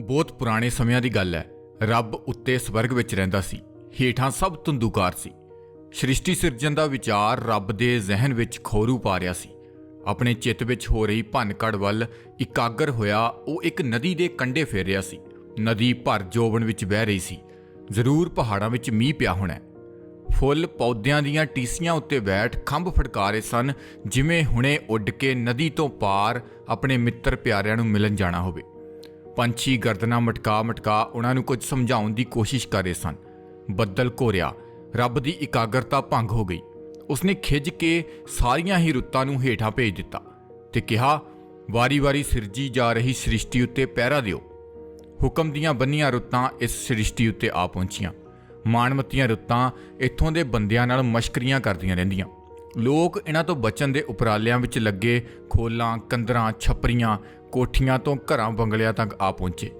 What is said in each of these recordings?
ਬਹੁਤ ਪੁਰਾਣੇ ਸਮਿਆਂ ਦੀ ਗੱਲ ਹੈ। ਰੱਬ ਉੱਤੇ ਸਵਰਗ ਵਿੱਚ ਰਹਿੰਦਾ ਸੀ। ਹੇਠਾਂ ਸਭ ਧੁੰਦੂਕਾਰ ਸੀ। ਸ੍ਰਿਸ਼ਟੀ ਸਿਰਜਣ ਦਾ ਵਿਚਾਰ ਰੱਬ ਦੇ ਜ਼ਿਹਨ ਵਿੱਚ ਖੋਰੂ ਪਾ ਰਿਹਾ ਸੀ। ਆਪਣੇ ਚਿੱਤ ਵਿੱਚ ਹੋ ਰਹੀ ਭੰਨਕੜ ਵੱਲ ਇਕਾਗਰ ਹੋਇਆ, ਉਹ ਇੱਕ ਨਦੀ ਦੇ ਕੰਢੇ ਫੇਰ ਰਿਹਾ ਸੀ। ਨਦੀ ਭਰ ਜੋਬਨ ਵਿੱਚ ਵਹਿ ਰਹੀ ਸੀ। ਜ਼ਰੂਰ ਪਹਾੜਾਂ ਵਿੱਚ ਮੀਂਹ ਪਿਆ ਹੋਣਾ ਫੁੱਲ ਪੌਦਿਆਂ ਦੀਆਂ ਟੀਸੀਆਂ ਉੱਤੇ ਬੈਠ ਖੰਭ ਫੜਕਾ ਰਹੇ ਸਨ, ਜਿਵੇਂ ਹੁਣੇ ਉੱਡ ਕੇ ਨਦੀ ਤੋਂ ਪਾਰ ਆਪਣੇ ਮਿੱਤਰ ਪਿਆਰਿਆਂ ਨੂੰ ਮਿਲਣ ਜਾਣਾ ਹੋਵੇ। ਪੰਛੀ ਗਰਦਨਾ ਮਟਕਾ ਮਟਕਾ ਉਹਨਾਂ ਨੂੰ ਕੁਝ ਸਮਝਾਉਣ ਦੀ ਕੋਸ਼ਿਸ਼ ਕਰ ਰਹੇ ਸਨ। ਬੱਦਲ ਘੋਰਿਆ। ਰੱਬ ਦੀ ਇਕਾਗਰਤਾ ਭੰਗ ਹੋ ਗਈ। ਉਸਨੇ ਖਿੱਚ ਕੇ ਸਾਰੀਆਂ ਹੀ ਰੁੱਤਾਂ ਨੂੰ ਹੇਠਾਂ ਭੇਜ ਦਿੱਤਾ ਤੇ ਕਿਹਾ ਵਾਰੀ-ਵਾਰੀ ਸਿਰਜੀ ਜਾ ਰਹੀ ਸ੍ਰਿਸ਼ਟੀ ਉੱਤੇ ਪਹਿਰਾ ਦਿਓ। ਹੁਕਮ ਦੀਆਂ ਬੰਨੀਆਂ ਰੁੱਤਾਂ ਇਸ ਸ੍ਰਿਸ਼ਟੀ ਉੱਤੇ ਆ ਪਹੁੰਚੀਆਂ। ਮਾਣਮੱਤੀਆਂ ਰੁੱਤਾਂ ਇੱਥੋਂ ਦੇ ਬੰਦਿਆਂ ਨਾਲ ਮਸ਼ਕਰੀਆਂ ਕਰਦੀਆਂ ਰਹਿੰਦੀਆਂ। ਲੋਕ ਇਹਨਾਂ ਤੋਂ ਬਚਣ ਦੇ ਉਪਰਾਲਿਆਂ ਵਿੱਚ ਲੱਗੇ ਖੋਲਾਂ ਕੰਦਰਾਂ ਛਪਰੀਆਂ ਕੋਠੀਆਂ ਤੋਂ ਘਰਾਂ ਬੰਗਲਿਆਂ ਤੱਕ ਆ ਪਹੁੰਚੇ।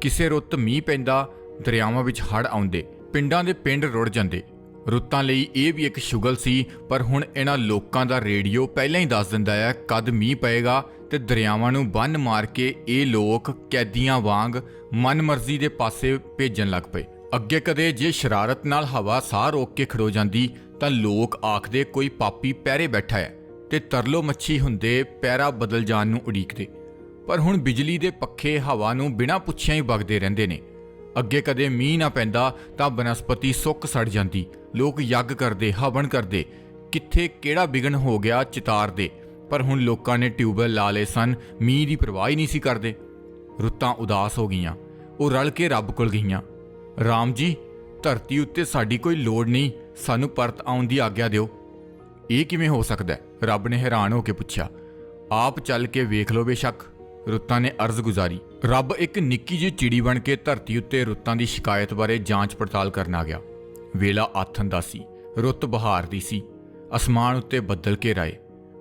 ਕਿਸੇ ਰੁੱਤ ਮੀਂਹ ਪੈਂਦਾ, ਦਰਿਆਵਾਂ ਵਿੱਚ ਹੜ੍ਹ ਆਉਂਦੇ, ਪਿੰਡਾਂ ਦੇ ਪਿੰਡ ਰੁੜ ਜਾਂਦੇ। ਰੁੱਤਾਂ ਲਈ ਇਹ ਵੀ ਇੱਕ ਸ਼ੁਗਲ ਸੀ, ਪਰ ਹੁਣ ਇਹਨਾਂ ਲੋਕਾਂ ਦਾ ਰੇਡੀਓ ਪਹਿਲਾਂ ਹੀ ਦੱਸ ਦਿੰਦਾ ਹੈ, ਕਦ ਮੀਂਹ ਪਏਗਾ ਤੇ ਦਰਿਆਵਾਂ ਨੂੰ ਬੰਨ ਮਾਰ ਕੇ ਇਹ ਲੋਕ ਕੈਦੀਆਂ ਵਾਂਗ ਮਨਮਰਜ਼ੀ ਦੇ ਪਾਸੇ ਭੇਜਣ ਲੱਗ ਪਏ। ਅੱਗੇ ਕਦੇ ਜੇ ਸ਼ਰਾਰਤ ਨਾਲ ਹਵਾ ਸਾਹ ਰੋਕ ਕੇ ਖੜੋ ਜਾਂਦੀ, ਤਾਂ ਲੋਕ ਆਖਦੇ ਕੋਈ ਪਾਪੀ ਪਹਿਰੇ ਬੈਠਾ ਹੈ ਤੇ ਤਰਲੋ ਮੱਛੀ ਹੁੰਦੇ ਪੈਰਾ ਬਦਲ ਜਾਣ ਨੂੰ ਉਡੀਕਦੇ। ਪਰ ਹੁਣ ਬਿਜਲੀ ਦੇ ਪੱਖੇ ਹਵਾ ਨੂੰ ਬਿਨਾਂ ਪੁੱਛਿਆਂ ਹੀ ਵਗਦੇ ਰਹਿੰਦੇ ਨੇ। ਅੱਗੇ ਕਦੇ ਮੀਂਹ ਨਾ ਪੈਂਦਾ ਤਾਂ ਬਨਸਪਤੀ ਸੁੱਕ ਸੜ ਜਾਂਦੀ। ਲੋਕ ਯੱਗ ਕਰਦੇ, ਹਵਨ ਕਰਦੇ। ਕਿੱਥੇ ਕਿਹੜਾ ਵਿਗਨ ਹੋ ਗਿਆ ਚਿਤਾਰ ਦੇ। ਪਰ ਹੁਣ ਲੋਕਾਂ ਨੇ ਟਿਊਬਵੈਲ ਲਾ ਲਏ ਸਨ, ਮੀਂਹ ਦੀ ਪਰਵਾਹ ਹੀ ਨਹੀਂ ਸੀ ਕਰਦੇ। ਰੁੱਤਾਂ ਉਦਾਸ ਹੋ ਗਈਆਂ। ਉਹ ਰਲ ਕੇ ਰੱਬ ਕੋਲ ਗਈਆਂ। ਰਾਮ ਜੀ, ਧਰਤੀ ਉੱਤੇ ਸਾਡੀ ਕੋਈ ਲੋੜ ਨਹੀਂ। ਸਾਨੂੰ ਪਰਤ ਆਉਣ ਦੀ ਆਗਿਆ ਦਿਓ। ਇਹ ਕਿਵੇਂ ਹੋ ਸਕਦਾ ਰੱਬ ਨੇ ਹੈਰਾਨ ਹੋ ਕੇ ਪੁੱਛਿਆ। ਆਪ ਚੱਲ ਕੇ ਵੇਖ ਲਓ ਬੇਸ਼ੱਕ। ਰੁੱਤਾਂ ਨੇ ਅਰਜ਼ ਗੁਜ਼ਾਰੀ। ਰੱਬ ਇੱਕ ਨਿੱਕੀ ਜਿਹੀ ਚਿੜੀ ਬਣ ਕੇ ਧਰਤੀ ਉੱਤੇ ਰੁੱਤਾਂ ਦੀ ਸ਼ਿਕਾਇਤ ਬਾਰੇ ਜਾਂਚ ਪੜਤਾਲ ਕਰਨ ਆ ਗਿਆ। ਵੇਲਾ ਆਥਨ ਦਾ ਸੀ, ਰੁੱਤ ਬਹਾਰ ਦੀ ਸੀ, ਅਸਮਾਨ ਉੱਤੇ ਬੱਦਲ ਘੇਰਾਏ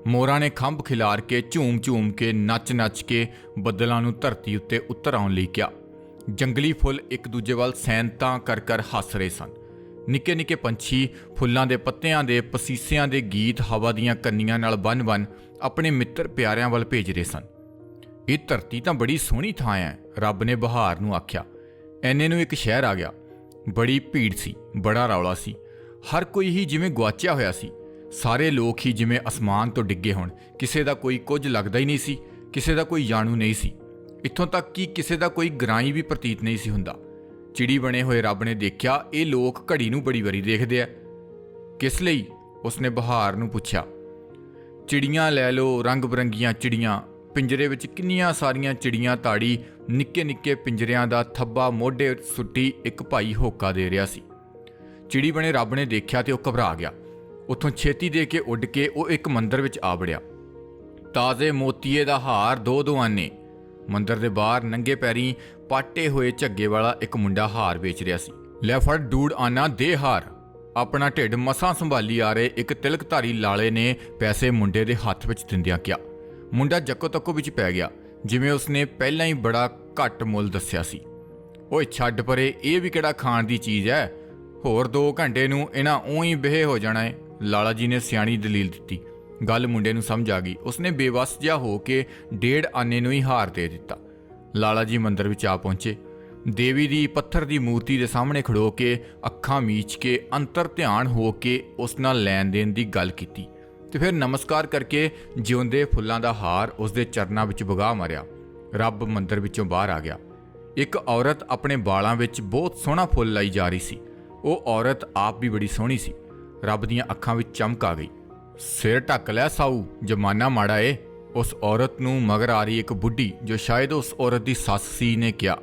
ਮੋਰਾਂ ਨੇ ਖੰਭ ਖਿਲਾਰ ਕੇ ਝੂਮ-ਝੂਮ ਕੇ ਨੱਚ-ਨੱਚ ਕੇ ਬੱਦਲਾਂ ਨੂੰ ਧਰਤੀ ਉੱਤੇ ਉਤਰ ਆਉਣ ਲਈ ਕਿਹਾ। ਜੰਗਲੀ ਫੁੱਲ ਇੱਕ ਦੂਜੇ ਵੱਲ ਸੈਨਤਾਂ ਕਰ ਕਰ ਹੱਸ ਰਹੇ ਸਨ। ਨਿੱਕੇ ਨਿੱਕੇ ਪੰਛੀ ਫੁੱਲਾਂ ਦੇ ਪੱਤਿਆਂ ਦੇ, ਪਸੀਸਿਆਂ ਦੇ ਗੀਤ ਹਵਾ ਦੀਆਂ ਕੰਨੀਆਂ ਨਾਲ ਬੰਨ-ਬੰਨ ਆਪਣੇ ਮਿੱਤਰ ਪਿਆਰਿਆਂ ਵੱਲ ਭੇਜ ਰਹੇ ਸਨ। ਇਹ ਧਰਤੀ ਤਾਂ ਬੜੀ ਸੋਹਣੀ ਥਾਂ ਹੈ ਰੱਬ ਨੇ ਬਹਾਰ ਨੂੰ ਆਖਿਆ। ਐਨੇ ਨੂੰ ਇੱਕ ਸ਼ਹਿਰ ਆ ਗਿਆ। ਬੜੀ ਭੀੜ ਸੀ, ਬੜਾ ਰੌਲਾ ਸੀ। ਹਰ ਕੋਈ ਹੀ ਜਿਵੇਂ ਗਵਾਚਿਆ ਹੋਇਆ ਸੀ। ਸਾਰੇ ਲੋਕ ਹੀ ਜਿਵੇਂ ਅਸਮਾਨ ਤੋਂ ਡਿੱਗੇ ਹੋਣ। ਕਿਸੇ ਦਾ ਕੋਈ ਕੁਝ ਲੱਗਦਾ ਹੀ ਨਹੀਂ ਸੀ, ਕਿਸੇ ਦਾ ਕੋਈ ਜਾਣੂ ਨਹੀਂ ਸੀ। ਇੱਥੋਂ ਤੱਕ ਕਿ ਕਿਸੇ ਦਾ ਕੋਈ ਗਰਾਈ ਵੀ ਪ੍ਰਤੀਤ ਨਹੀਂ ਸੀ ਹੁੰਦਾ। ਚਿੜੀ ਬਣੇ ਹੋਏ ਰੱਬ ਨੇ ਦੇਖਿਆ, ਇਹ ਲੋਕ ਘੜੀ ਨੂੰ ਬੜੀ ਵਾਰੀ ਦੇਖਦੇ ਆ ਕਿਸ ਲਈ? ਉਸਨੇ ਬਹਾਰ ਨੂੰ ਪੁੱਛਿਆ। ਚਿੜੀਆਂ ਲੈ ਲਓ, ਰੰਗ ਬਰੰਗੀਆਂ ਚਿੜੀਆਂ। ਪਿੰਜਰੇ ਵਿੱਚ ਕਿੰਨੀਆਂ ਸਾਰੀਆਂ ਚਿੜੀਆਂ ਤਾੜੀ ਨਿੱਕੇ ਨਿੱਕੇ ਪਿੰਜਰਿਆਂ ਦਾ ਥੱਬਾ ਮੋਢੇ ਸੁੱਟੀ ਇੱਕ ਭਾਈ ਹੋਕਾ ਦੇ ਰਿਹਾ ਸੀ। ਚਿੜੀ ਬਣੇ ਰੱਬ ਨੇ ਦੇਖਿਆ ਤੇ ਉਹ ਘਬਰਾ ਗਿਆ। ਉੱਥੋਂ ਛੇਤੀ ਦੇ ਕੇ ਉੱਡ ਕੇ ਉਹ ਇੱਕ ਮੰਦਰ ਵਿੱਚ ਆ ਵੜਿਆ। ਤਾਜ਼ੇ ਮੋਤੀਏ ਦਾ ਹਾਰ ਦੋ ਦੋ ਆਨੇ ਮੰਦਰ ਦੇ ਬਾਹਰ ਨੰਗੇ ਪੈਰੀ ਪਾਟੇ ਹੋਏ ਝੱਗੇ ਵਾਲਾ ਇੱਕ ਮੁੰਡਾ ਹਾਰ ਵੇਚ ਰਿਹਾ ਸੀ। ਲੈ ਫੜ ਡੂਡ ਆਨਾ ਦੇ ਹਾਰ। ਆਪਣਾ ਢਿੱਡ ਮਸਾਂ ਸੰਭਾਲੀ ਆ ਰਹੇ ਇੱਕ ਤਿਲਕਧਾਰੀ ਲਾਲੇ ਨੇ ਪੈਸੇ ਮੁੰਡੇ ਦੇ ਹੱਥ ਵਿੱਚ ਦਿੰਦਿਆਂ ਕਿਹਾ। ਮੁੰਡਾ ਜੱਕੋ ਤੱਕੋ ਵਿੱਚ ਪੈ ਗਿਆ, ਜਿਵੇਂ ਉਸਨੇ ਪਹਿਲਾਂ ਹੀ ਬੜਾ ਘੱਟ ਮੁੱਲ ਦੱਸਿਆ ਸੀ। ਓਏ ਛੱਡ ਪਰੇ, ਇਹ ਵੀ ਕਿਹੜਾ ਖਾਣ ਦੀ ਚੀਜ਼ ਹੈ ਹੋਰ 2 ਘੰਟੇ ਨੂੰ ਇਹਨਾਂ ਉਹੀ ਬਹਿ ਹੋ ਜਾਣਾ ਹੈ ਲਾਲਾ ਜੀ ਨੇ ਸਿਆਣੀ ਦਲੀਲ ਦਿੱਤੀ। ਗੱਲ ਮੁੰਡੇ ਨੂੰ ਸਮਝ ਆ ਗਈ। ਉਸਨੇ ਬੇਵਸ ਜਿਹਾ ਹੋ ਕੇ ਡੇਢ ਆਨੇ ਨੂੰ ਹੀ ਹਾਰ ਦੇ ਦਿੱਤਾ। ਲਾਲਾ ਜੀ ਮੰਦਰ ਵਿੱਚ ਆ ਪਹੁੰਚੇ। ਦੇਵੀ ਦੀ ਪੱਥਰ ਦੀ ਮੂਰਤੀ ਦੇ ਸਾਹਮਣੇ ਖੜੋ ਕੇ ਅੱਖਾਂ ਮੀਚ ਕੇ ਅੰਤਰ ਧਿਆਨ ਹੋ ਕੇ ਉਸ ਨਾਲ ਲੈਣ ਦੇਣ ਦੀ ਗੱਲ ਕੀਤੀ। ਤੇ ਫਿਰ ਨਮਸਕਾਰ ਕਰਕੇ ਜਿਉਂਦੇ ਫੁੱਲਾਂ ਦਾ ਹਾਰ ਉਸ ਦੇ ਚਰਨਾਂ ਵਿੱਚ ਵਗਾ ਮਾਰਿਆ। ਰੱਬ ਮੰਦਰ ਵਿੱਚੋਂ ਬਾਹਰ ਆ ਗਿਆ। ਇੱਕ ਔਰਤ ਆਪਣੇ ਵਾਲਾਂ ਵਿੱਚ ਬਹੁਤ ਸੋਹਣਾ ਫੁੱਲ ਲਾਈ ਜਾ ਰਹੀ ਸੀ। ਉਹ ਔਰਤ ਆਪ ਵੀ ਬੜੀ ਸੋਹਣੀ ਸੀ। ਰੱਬ ਦੀਆਂ ਅੱਖਾਂ ਵਿੱਚ ਚਮਕ ਆ ਗਈ। ਸਿਰ ਢੱਕ ਲੈ ਸਾਊ, ਜਮਾਨਾ ਮਾੜਾ ਏ। ਉਸ ਔਰਤ ਨੂੰ ਮਗਰ ਆ ਰਹੀ ਇੱਕ ਬੁੱਢੀ ਜੋ ਸ਼ਾਇਦ ਉਸ ਔਰਤ ਦੀ ਸੱਸ ਸੀ ਨੇ ਕਿਹਾ।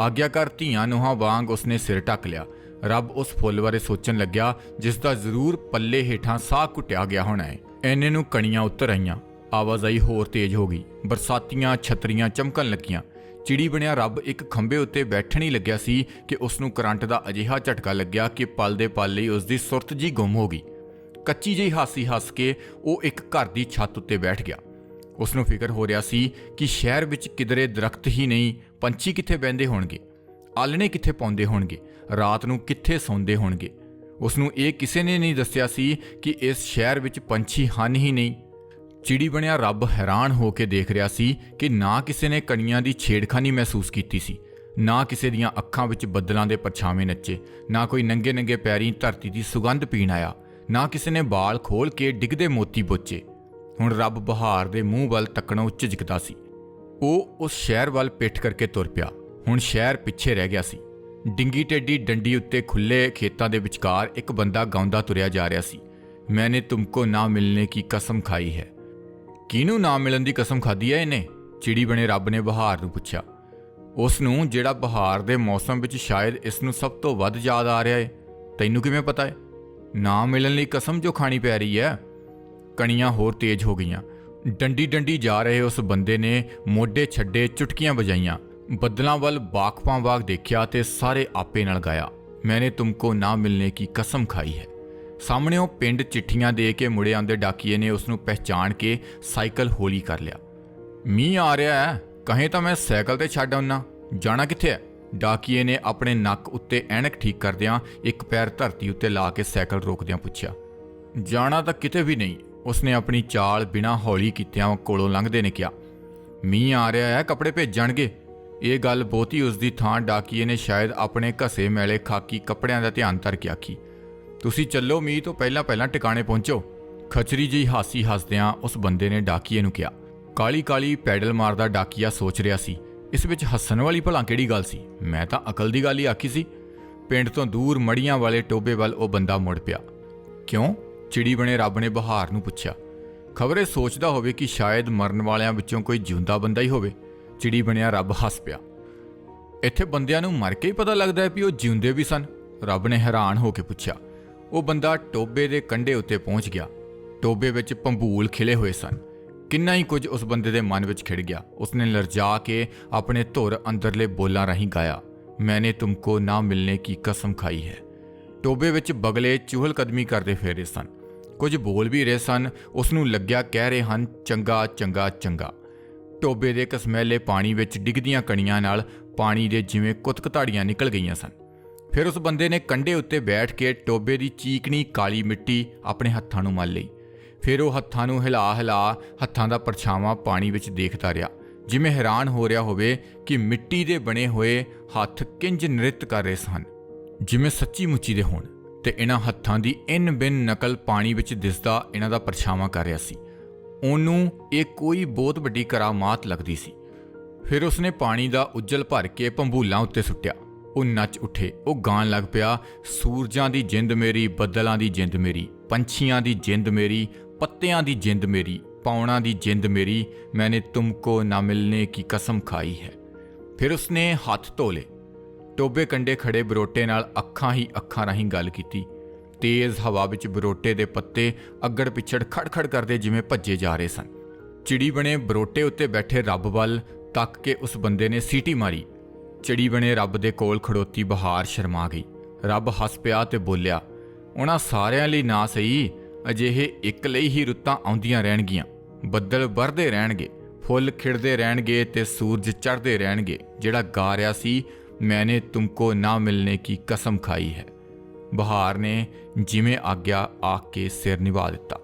ਆਗਿਆਕਾਰ ਧੀਆਂ ਨੂੰਹਾਂ ਵਾਂਗ ਉਸਨੇ ਸਿਰ ਢੱਕ ਲਿਆ। ਰੱਬ ਉਸ ਫੁੱਲ ਬਾਰੇ ਸੋਚਣ ਲੱਗਿਆ, ਜਿਸ ਦਾ ਜ਼ਰੂਰ ਪੱਲੇ ਹੇਠਾਂ ਸਾਹ ਘੁੱਟਿਆ ਗਿਆ ਹੋਣਾ ਹੈ। ਐਨੇ ਨੂੰ ਕਣੀਆਂ ਉੱਤਰ ਆਈਆਂ। ਆਵਾਜਾਈ ਹੋਰ ਤੇਜ਼ ਹੋ ਗਈ। ਬਰਸਾਤੀਆਂ, ਛਤਰੀਆਂ ਚਮਕਣ ਲੱਗੀਆਂ। ਚਿੜੀ ਬਣਿਆ ਰੱਬ ਇੱਕ ਖੰਭੇ ਉੱਤੇ ਬੈਠਣ ਹੀ ਲੱਗਿਆ ਸੀ ਕਿ ਉਸ ਨੂੰ ਕਰੰਟ ਦਾ ਅਜਿਹਾ ਝਟਕਾ ਲੱਗਿਆ ਕਿ ਪਲ ਦੇ ਪਲ ਲਈ ਉਸ ਦੀ ਸੁਰਤ ਜੀ ਗੁੰਮ ਹੋ ਗਈ। ਕੱਚੀ ਜਿਹੀ ਹਾਸੀ ਹੱਸ ਕੇ ਉਹ ਇੱਕ ਘਰ ਦੀ ਛੱਤ ਉੱਤੇ ਬੈਠ ਗਿਆ। ਉਸ ਨੂੰ ਫਿਕਰ ਹੋ ਰਿਹਾ ਸੀ ਕਿ ਸ਼ਹਿਰ ਵਿੱਚ ਕਿਧਰੇ ਦਰਖਤ ਹੀ ਨਹੀਂ, ਪੰਛੀ ਕਿੱਥੇ ਬੈੰਦੇ ਹੋਣਗੇ। ਆਲਣੇ ਕਿੱਥੇ ਪਾਉਂਦੇ ਹੋਣਗੇ? ਰਾਤ ਨੂੰ ਕਿੱਥੇ ਸੌਂਦੇ ਹੋਣਗੇ? ਉਸ ਨੂੰ ਇਹ ਕਿਸੇ ਨੇ ਨਹੀਂ ਦੱਸਿਆ ਸੀ ਕਿ ਇਸ ਸ਼ਹਿਰ ਵਿੱਚ ਪੰਛੀ ਹਨ ਹੀ ਨਹੀਂ। ਚਿੜੀ ਬਣਿਆ ਰੱਬ ਹੈਰਾਨ ਹੋ ਕੇ ਦੇਖ ਰਿਹਾ ਸੀ ਕਿ ਨਾ ਕਿਸੇ ਨੇ ਕਣੀਆਂ ਦੀ ਛੇੜਖਾਨੀ ਮਹਿਸੂਸ ਕੀਤੀ ਸੀ, ਨਾ ਕਿਸੇ ਦੀਆਂ ਅੱਖਾਂ ਵਿੱਚ ਬੱਦਲਾਂ ਦੇ ਪਰਛਾਵੇਂ ਨੱਚੇ, ਨਾ ਕੋਈ ਨੰਗੇ ਨੰਗੇ ਪੈਰੀਂ ਧਰਤੀ ਦੀ ਸੁਗੰਧ ਪੀਣ ਆਇਆ, ਨਾ ਕਿਸੇ ਨੇ ਬਾਲ ਖੋਲ ਕੇ ਡਿੱਗਦੇ ਮੋਤੀ ਬੋਚੇ। ਹੁਣ ਰੱਬ ਬਹਾਰ ਦੇ ਮੂੰਹ ਵੱਲ ਤੱਕਣੋਂ ਝਿਜਕਦਾ ਸੀ। ਉਹ ਉਸ ਸ਼ਹਿਰ ਵੱਲ ਪਿੱਠ ਕਰਕੇ ਤੁਰ ਪਿਆ। ਹੁਣ ਸ਼ਹਿਰ ਪਿੱਛੇ ਰਹਿ ਗਿਆ ਸੀ। ਡਿੰਗੀ ਟੇਡੀ ਡੰਡੀ ਉੱਤੇ ਖੁੱਲੇ ਖੇਤਾਂ ਦੇ ਵਿਚਕਾਰ ਇੱਕ ਬੰਦਾ ਗਾਉਂਦਾ ਤੁਰਿਆ ਜਾ ਰਿਹਾ ਸੀ। ਮੈਨੇ ਤੁਮਕੋ ਨਾ ਮਿਲਨੇ ਕੀ ਕਸਮ ਖਾਈ ਹੈ? ਕਿਹਨੂੰ ਨਾ ਮਿਲਣ ਦੀ ਕਸਮ ਖਾਧੀ ਹੈ ਇਹਨੇ? ਚਿੜੀ ਬਣੇ ਰੱਬ ਨੇ ਬਹਾਰ ਨੂੰ ਪੁੱਛਿਆ। ਉਸ ਨੂੰ ਜਿਹੜਾ ਬਹਾਰ ਦੇ ਮੌਸਮ ਵਿੱਚ ਸ਼ਾਇਦ ਇਸ ਨੂੰ ਸਭ ਤੋਂ ਵੱਧ ਯਾਦ ਆ ਰਿਹਾ ਏ। ਤੈਨੂੰ ਕਿਵੇਂ ਪਤਾ ਹੈ ਨਾ ਮਿਲਣ ਲਈ ਕਸਮ ਜੋ ਖਾਣੀ ਪੈ ਰਹੀ ਹੈ? ਕਣੀਆਂ ਹੋਰ ਤੇਜ਼ ਹੋ ਗਈਆਂ। ਡੰਡੀ ਡੰਡੀ ਜਾ ਰਹੇ ਉਸ ਬੰਦੇ ਨੇ ਮੋਢੇ ਛੱਡੇ ਚੁਟਕੀਆਂ ਵਜਾਈਆਂ। ਬੱਦਲਾਂ ਵੱਲ ਬਾਖਪਾਂ ਬਾਗ ਦੇਖਿਆ ਤੇ ਸਾਰੇ ਆਪੇ ਨਾਲ ਗਾਇਆ। ਮੈਨੇ ਤੁਮਕੋ ਨਾ ਮਿਲਨੇ ਕੀ ਕਸਮ ਖਾਈ ਹੈ? ਸਾਹਮਣੇ ਉਹ ਪਿੰਡ ਚਿੱਠੀਆਂ ਦੇ ਕੇ ਮੁੜੇ ਆਉਂਦੇ ਡਾਕੀਏ ਨੇ ਉਸ ਨੂੰ ਪਹਿਚਾਣ ਕੇ ਸਾਈਕਲ ਹੌਲੀ ਕਰ ਲਿਆ। ਮੀਂਹ ਆ ਰਿਹਾ ਹੈ, ਕਹੇ ਤਾਂ ਮੈਂ ਸਾਈਕਲ ਤੇ ਛੱਡ ਆਉਣਾ ਜਾਣਾ ਕਿੱਥੇ ਹੈ? ਡਾਕੀਏ ਨੇ ਆਪਣੇ ਨੱਕ ਉੱਤੇ ਐਨਕ ਠੀਕ ਕਰਦਿਆਂ ਇੱਕ ਪੈਰ ਧਰਤੀ ਉੱਤੇ ਲਾ ਕੇ ਸਾਈਕਲ ਰੋਕਦਿਆਂ ਪੁੱਛਿਆ। ਜਾਣਾ ਤਾਂ ਕਿਤੇ ਵੀ ਨਹੀਂ, ਉਸਨੇ ਆਪਣੀ ਚਾਲ ਬਿਨਾਂ ਹੌਲੀ ਕੀਤਿਆਂ ਕੋਲੋਂ ਲੰਘਦੇ ਨੇ ਕਿਹਾ। ਮੀਂਹ ਆ ਰਿਹਾ ਹੈ, ਕੱਪੜੇ ਭੇਜਣਗੇ। ਇਹ ਗੱਲ ਬਹੁਤੀ ਉਸ ਦੀ ਥਾਂ ਡਾਕੀਏ ਨੇ ਸ਼ਾਇਦ ਆਪਣੇ ਘਸੇ ਮੈਲੇ ਖਾਕੀ ਕੱਪੜਿਆਂ ਦਾ ਧਿਆਨ ਧਰ ਕੇ ਆਖੀ। ਤੁਸੀਂ ਚੱਲੋ ਮੀਂਹ ਤੋਂ ਪਹਿਲਾਂ ਪਹਿਲਾਂ ਟਿਕਾਣੇ ਪਹੁੰਚੋ। ਖਚਰੀ ਜਿਹੀ ਹਾਸੀ ਹੱਸਦਿਆਂ ਉਸ ਬੰਦੇ ਨੇ ਡਾਕੀਏ ਨੂੰ ਕਿਹਾ। ਕਾਲੀ ਕਾਲੀ ਪੈਡਲ ਮਾਰਦਾ ਡਾਕੀਆ ਸੋਚ ਰਿਹਾ ਸੀ, ਇਸ ਵਿੱਚ ਹੱਸਣ ਵਾਲੀ ਭਲਾ ਕਿਹੜੀ ਗੱਲ ਸੀ? ਮੈਂ ਤਾਂ ਅਕਲ ਦੀ ਗੱਲ ਹੀ ਆਖੀ ਸੀ। ਪਿੰਡ ਤੋਂ ਦੂਰ ਮੜੀਆਂ ਵਾਲੇ ਟੋਬੇ ਵੱਲ ਉਹ ਬੰਦਾ ਮੁੜ ਪਿਆ। ਕਿਉਂ? ਚਿੜੀ ਬਣੇ ਰੱਬ ਨੇ ਬਹਾਰ ਨੂੰ ਪੁੱਛਿਆ। ਖਬਰੇ ਸੋਚਦਾ ਹੋਵੇ ਕਿ ਸ਼ਾਇਦ ਮਰਨ ਵਾਲਿਆਂ ਵਿੱਚੋਂ ਕੋਈ ਜਿਉਂਦਾ ਬੰਦਾ ਹੀ ਹੋਵੇ। ਚਿੜੀ ਬਣਿਆ ਰੱਬ ਹੱਸ ਪਿਆ। ਇੱਥੇ ਬੰਦਿਆਂ ਨੂੰ ਮਰ ਕੇ ਹੀ ਪਤਾ ਲੱਗਦਾ ਹੈ ਕਿ ਉਹ ਜਿਉਂਦੇ ਵੀ ਸਨ। ਰੱਬ ਨੇ ਹੈਰਾਨ ਹੋ ਕੇ ਪੁੱਛਿਆ, ਉਹ ਬੰਦਾ ਟੋਬੇ ਦੇ ਕੰਢੇ ਉੱਤੇ ਪਹੁੰਚ ਗਿਆ। ਟੋਬੇ ਵਿੱਚ ਪੰਭੂਲ ਖਿਲੇ ਹੋਏ ਸਨ। ਕਿੰਨਾ ਹੀ ਕੁਝ ਉਸ ਬੰਦੇ ਦੇ ਮਨ ਵਿੱਚ ਖਿੜ ਗਿਆ। ਉਸਨੇ ਲਰਜਾ ਕੇ ਆਪਣੇ ਧੁਰ ਅੰਦਰਲੇ ਬੋਲਾਂ ਰਾਹੀਂ ਗਾਇਆ, ਮੈਨੇ ਤੁਮਕੋ ਨਾ ਮਿਲਨੇ ਕੀ ਕਸਮ ਖਾਈ ਹੈ? ਟੋਬੇ ਵਿੱਚ ਬਗਲੇ ਚੂਹਲ ਕਦਮੀ ਕਰਦੇ ਫੇਰੇ ਸਨ। ਕੁਝ ਬੋਲ ਵੀ ਰਹੇ ਸਨ। ਉਸ ਨੂੰ ਲੱਗਿਆ ਕਹਿ ਰਹੇ ਹਨ, ਚੰਗਾ ਚੰਗਾ ਚੰਗਾ। ਟੋਬੇ ਦੇ ਕਸਮੈਲੇ ਪਾਣੀ ਵਿੱਚ ਡਿੱਗਦੀਆਂ ਕਣੀਆਂ ਨਾਲ ਪਾਣੀ ਦੇ ਜਿਵੇਂ ਕੁਤਕਤਾੜੀਆਂ ਨਿਕਲ ਗਈਆਂ ਸਨ। ਫਿਰ ਉਸ ਬੰਦੇ ਨੇ ਕੰਡੇ ਉੱਤੇ ਬੈਠ ਕੇ ਟੋਬੇ ਦੀ ਚੀਕਣੀ ਕਾਲੀ ਮਿੱਟੀ ਆਪਣੇ ਹੱਥਾਂ ਨੂੰ ਮਲ ਲਈ। ਫਿਰ ਉਹ ਹੱਥਾਂ ਨੂੰ ਹਿਲਾ ਹਿਲਾ ਹੱਥਾਂ ਦਾ ਪਰਛਾਵਾਂ ਪਾਣੀ ਵਿੱਚ ਦੇਖਦਾ ਰਿਹਾ, ਜਿਵੇਂ ਹੈਰਾਨ ਹੋ ਰਿਹਾ ਹੋਵੇ ਕਿ ਮਿੱਟੀ ਦੇ ਬਣੇ ਹੋਏ ਹੱਥ ਕਿੰਜ ਨ੍ਰਿਤ ਕਰ ਰਹੇ ਸਨ, ਜਿਵੇਂ ਸੱਚੀ ਮੁੱਚੀ ਦੇ ਹੋਣ। ਤੇ ਇਹਨਾਂ ਹੱਥਾਂ ਦੀ ਇਨ ਬਿਨ ਨਕਲ ਪਾਣੀ ਵਿੱਚ ਦਿਸਦਾ ਇਹਨਾਂ ਦਾ ਪਰਛਾਵਾਂ ਕਰ ਰਿਹਾ ਸੀ। ਉਹਨੂੰ ਇਹ ਕੋਈ ਬਹੁਤ ਵੱਡੀ ਕਰਾਮਾਤ ਲੱਗਦੀ ਸੀ। ਫਿਰ ਉਸਨੇ ਪਾਣੀ ਦਾ ਉੱਜਲ ਭਰ ਕੇ ਪੰਬੂਲਾਂ ਉੱਤੇ ਸੁੱਟਿਆ। ਉਹ ਨੱਚ ਉੱਠੇ। ਉਹ ਗਾਣ ਲੱਗ ਪਿਆ, ਸੂਰਜਾਂ ਦੀ ਜਿੰਦ ਮੇਰੀ, ਬੱਦਲਾਂ ਦੀ ਜਿੰਦ ਮੇਰੀ, ਪੰਛੀਆਂ ਦੀ ਜਿੰਦ ਮੇਰੀ, ਪੱਤਿਆਂ ਦੀ ਜਿੰਦ ਮੇਰੀ, ਪੌਣਾ ਦੀ ਜਿੰਦ ਮੇਰੀ, ਮੈਨੇ ਤੁਮਕੋ ਨਾ ਮਿਲਨੇ ਕੀ ਕਸਮ ਖਾਈ ਹੈ। ਫਿਰ ਉਸਨੇ ਹੱਥ ਧੋਲੇ ਲਏ। ਟੋਬੇ ਕੰਡੇ ਖੜੇ ਬਰੋਟੇ ਨਾਲ ਅੱਖਾਂ ਹੀ ਅੱਖਾਂ ਰਾਹੀਂ ਗੱਲ ਕੀਤੀ। ਤੇਜ਼ ਹਵਾ ਵਿੱਚ ਬਰੋਟੇ ਦੇ ਪੱਤੇ ਅੱਗੜ ਪਿਛੜ ਖੜਖੜ ਕਰਦੇ ਜਿਵੇਂ ਭੱਜੇ ਜਾ ਰਹੇ ਸਨ। ਚਿੜੀ ਬਣੇ ਬਰੋਟੇ ਉੱਤੇ ਬੈਠੇ ਰੱਬ ਵੱਲ ਤੱਕ ਕੇ ਉਸ ਬੰਦੇ ਨੇ ਸੀਟੀ ਮਾਰੀ। ਚਿੜੀ ਬਣੇ ਰੱਬ ਦੇ ਕੋਲ ਖੜੋਤੀ ਬਹਾਰ ਸ਼ਰਮਾ ਗਈ। ਰੱਬ ਹੱਸ ਪਿਆ ਤੇ ਬੋਲਿਆ, ਉਹਨਾਂ ਸਾਰਿਆਂ ਲਈ ਨਾ ਸਹੀ, ਅਜਿਹੇ ਇੱਕ ਲਈ ਹੀ ਰੁੱਤਾਂ ਆਉਂਦੀਆਂ ਰਹਿਣਗੀਆਂ। ਬੱਦਲ ਵਰਦੇ ਰਹਿਣਗੇ, ਫੁੱਲ ਖਿੜਦੇ ਰਹਿਣਗੇ ਤੇ ਸੂਰਜ ਚੜ੍ਹਦੇ ਰਹਿਣਗੇ। ਜਿਹੜਾ ਗਾ ਰਿਹਾ ਸੀ, ਮੈਨੇ ਤੁਮਕੋ ਨਾ ਮਿਲਨੇ ਕੀ ਕਸਮ ਖਾਈ ਹੈ। ਬਹਾਰ ਨੇ ਜਿਵੇਂ ਆਗਿਆ ਆਖ ਕੇ ਸਿਰ ਨਿਭਾ ਦਿੱਤਾ।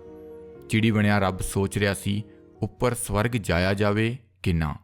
ਚਿੜੀ ਬਣਿਆ ਰੱਬ ਸੋਚ ਰਿਹਾ ਸੀ, ਉੱਪਰ ਸਵਰਗ ਜਾਇਆ ਜਾਵੇ ਕਿ ਨਾ।